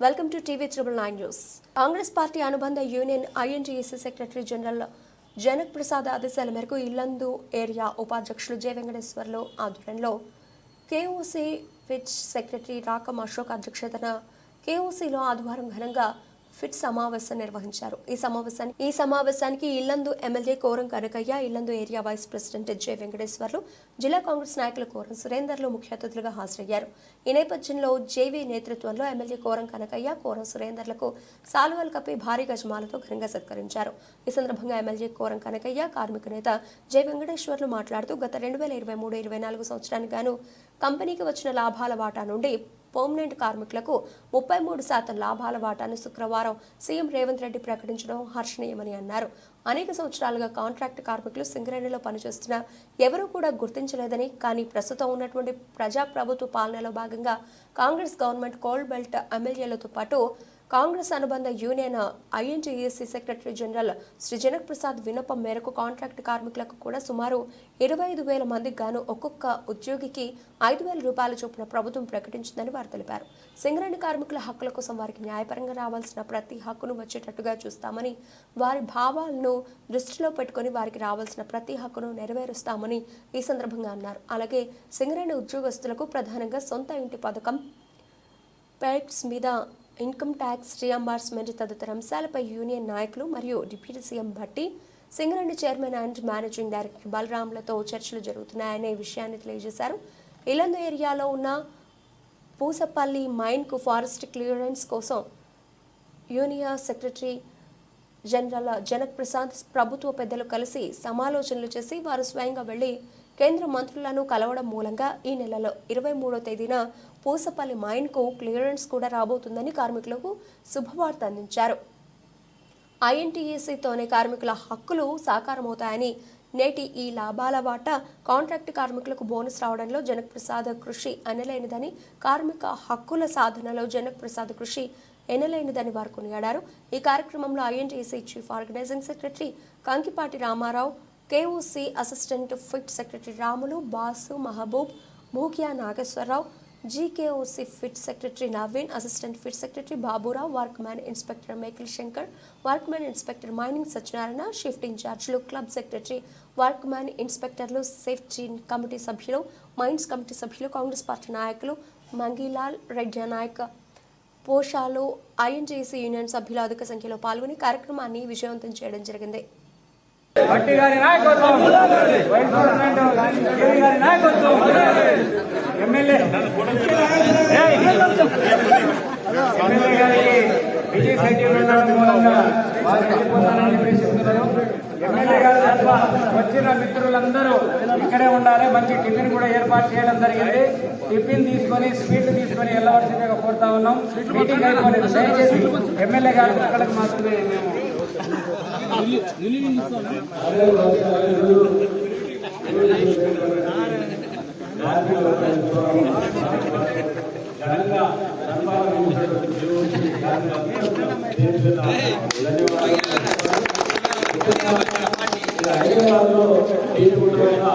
Welcome to TV triple nine news Congress party అనుబంధ union INTSC secretary general Janak Prasad ఆదేశాల మేరకు Yellandu area ఉపాధ్యక్షులు J Venkateswarlu ఆధ్వర్యంలో KOC pit secretary Rakam Ashok అధ్యక్షతన కేఓసీలో ఆదివారం ఘనంగా ఫిట్ సమావేశం నిర్వహించారు. ఈ సమావేశానికి ఈ సమావేశానికి Yellandu MLA Koram Kanakaiah Yellandu area vice president J Venkateswarlu జిల్లా కాంగ్రెస్ నాయకులు కోరం సురేందర్లు ముఖ్య అతిథులుగా హాజరయ్యారు. ఈ నేపథ్యంలో జేవీ నేతృత్వంలో ఎమ్మెల్యే కోరం కనకయ్య కోరం సురేందర్లకు సాలువలు కప్పి భారీ గజమాలతో ఘనంగా సత్కరించారు. ఈ సందర్భంగా ఎమ్మెల్యే కోరం కనకయ్య కార్మిక నేత జె వెంకటేశ్వర్లు మాట్లాడుతూ గత రెండు వేల ఇరవై మూడు ఇరవై నాలుగు సంవత్సరానికి గాను కంపెనీకి వచ్చిన లాభాల వాటా నుండి పర్మనెంట్ కార్మికులకు ముప్పై మూడు శాతం లాభాల వాటాను శుక్రవారం సీఎం రేవంత్ రెడ్డి ప్రకటించడం హర్షణీయమని అన్నారు. అనేక సంవత్సరాలుగా కాంట్రాక్ట్ కార్మికులు సింగరేణిలో పనిచేస్తున్న ఎవరూ కూడా గుర్తించలేదని కానీ ప్రస్తుతం ఉన్నటువంటి ప్రజాప్రభుత్వ పాలనలో భాగంగా కాంగ్రెస్ గవర్నమెంట్ కోల్డ్ బెల్ట్ ఎమ్మెల్యేలతో పాటు కాంగ్రెస్ అనుబంధ union INTAC secretary general Shri Janak Prasad వినపం మేరకు కాంట్రాక్ట్ కార్మికులకు కూడా సుమారు ఇరవై ఐదు వేల మందికి గాను ఒక్కొక్క ఉద్యోగికి ఐదు వేల రూపాయల చొప్పున ప్రభుత్వం ప్రకటించిందని వారు తెలిపారు. సింగరేణి కార్మికుల హక్కుల కోసం వారికి న్యాయపరంగా రావాల్సిన ప్రతి హక్కును వచ్చేటట్టుగా చూస్తామని వారి భావాలను దృష్టిలో పెట్టుకొని వారికి రావాల్సిన ప్రతి హక్కును నెరవేరుస్తామని ఈ సందర్భంగా అన్నారు. అలాగే సింగరేణి ఉద్యోగస్తులకు ప్రధానంగా సొంత ఇంటి పథకం పెట్స్ మీద ఇన్కమ్ ట్యాక్స్ రియంబర్స్మెంట్ తదితర అంశాలపై యూనియన్ నాయకులు మరియు deputy CM Bhatti Singareni chairman and managing director బలరాములతో చర్చలు జరుగుతున్నాయనే విషయాన్ని తెలియజేశారు. ఇలందు ఏరియాలో ఉన్న పూసపల్లి మైన్కు ఫారెస్ట్ క్లియరెన్స్ కోసం union secretary general Janak Prasad ప్రభుత్వ పెద్దలు కలిసి సమాలోచనలు చేసి వారు స్వయంగా వెళ్ళి కేంద్ర మంత్రులను కలవడం మూలంగా ఈ నెలలో ఇరవై మూడో తేదీన పూసపల్లి మైన్కు క్లియరెన్స్ కూడా రాబోతుందని కార్మికులకు శుభవార్త అందించారు. ఐఎన్టీఏసీతోనే కార్మికుల హక్కులు సాకారమవుతాయని నేటి ఈ లాభాల వాటా కాంట్రాక్ట్ కార్మికులకు బోనస్ రావడంలో జనక్ ప్రసాద్ కృషి అనలేనిదని కార్మిక హక్కుల సాధనలో జనక్ ప్రసాద్ కృషి ఎనలేనిదని వారు కొనియాడారు. ఈ కార్యక్రమంలో INTC chief organising secretary Kankipati Ramarao KOC assistant pit secretary Ramulu Basu Mahaboob మూకియా Nageswararao GKOC pit secretary Naveen assistant pit secretary Baburao workman inspector మేకిల్ Shankar workman inspector mining Satyanarayana shift ఇన్ఛార్జ్లు club secretary workman inspectors safety committee సభ్యులు mines committee సభ్యులు Congress party నాయకులు Mangilal Reddy Naik Poshalu ఐఎన్జీసీ union సభ్యులు అధిక సంఖ్యలో పాల్గొని కార్యక్రమాన్ని విజయవంతం చేయడం జరిగింది. భట్టి గారి నాయకత్వం. గారి నాయకత్వం. ఎమ్మెల్యే. ఎమ్మెల్యే గారికి మూలంగా వారు వెళ్ళిపోతారని చెప్తున్నారు ఎమ్మెల్యే గారు తప్ప వచ్చిన మిత్రులందరూ ఇక్కడే ఉండాలి. మంచి టిఫిన్ కూడా ఏర్పాటు చేయడం జరిగింది. టిఫిన్ తీసుకొని స్వీట్ తీసుకొని వెళ్ళవలసిందిగా కోరుతా ఉన్నాం. మీటింగ్ అయిపోలేదు. దయచేసి ఎమ్మెల్యే గారు అక్కడికి మాత్రమే మేము దయచేసి ఉండాలా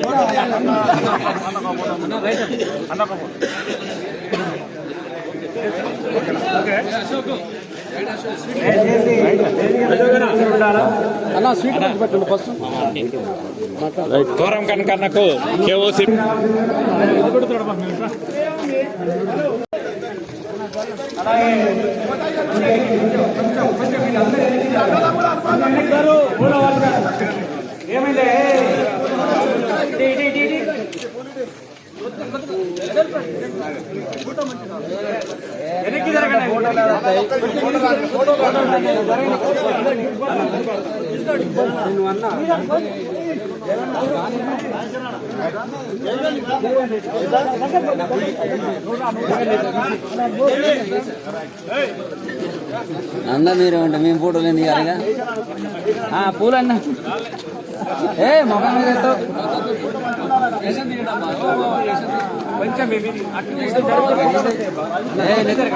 కోరం కనకన్నకు అన్న స్వీట్ కొంచెం కొంచెం వీళ్ళందరూ ఏమైంది? వెనక్కి జరగండి. మీరే ఉంటా మేము ఫోటోలు ఎందుకు ఇవ్వాలిగా పూలన్న. ఏ మొఖం మీద ఎత్తు. కొంచెం ఇవి అటు ఇటు జరగదు.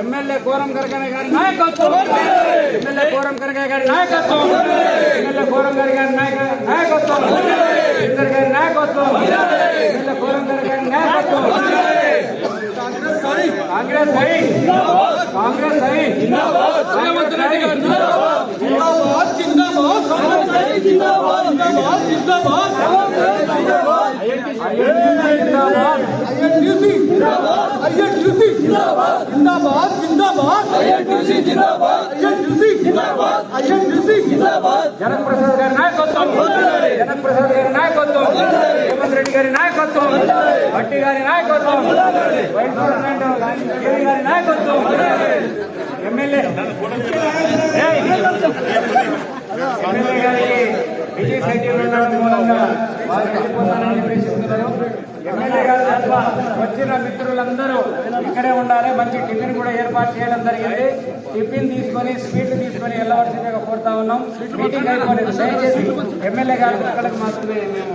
ఎమ్మెల్యే కోరం కరకనే గారి నాయకత్వం ఎమ్మెల్యే కోరం కరకనే గారి నాయకత్వం ఎమ్మెల్యే కోరం కరకనే గారి నాయక- నాయకత్వం ఇద్దరు గారి నాయకత్వం ఎమ్మెల్యే కోరం కరకనే గారి నాయకత్వం కాంగ్రెస్ సై కాంగ్రెస్ సై కాంగ్రెస్ సై జనక్ ప్రసాద్ గారి నాయకత్వం. జనక్ ప్రసాద్ గారి నాయకత్వం. రేవంత్ రెడ్డి గారి నాయకత్వం. భట్టి గారి నాయకత్వం. గారి నాయకత్వం. ఎమ్మెల్యే. ఎమ్మెల్యే గారికి సైకిల్ మూలంగా వారు వెళ్ళిపోతారని ఎమ్మెల్యే గారు తప్ప వచ్చిన మిత్రులందరూ ఇక్కడే ఉండాలి మంచి టిఫిన్ కూడా ఏర్పాటు చేయడం జరిగింది టిఫిన్ తీసుకొని స్వీట్ తీసుకొని వెళ్ళవలసిందిగా కోరుతా ఉన్నాం మీటింగ్ అయిపోలేదు దయచేసి ఎమ్మెల్యే గారు అక్కడికి మాత్రమే మేము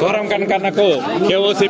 కోరం కనకన్నకు కేఓసి.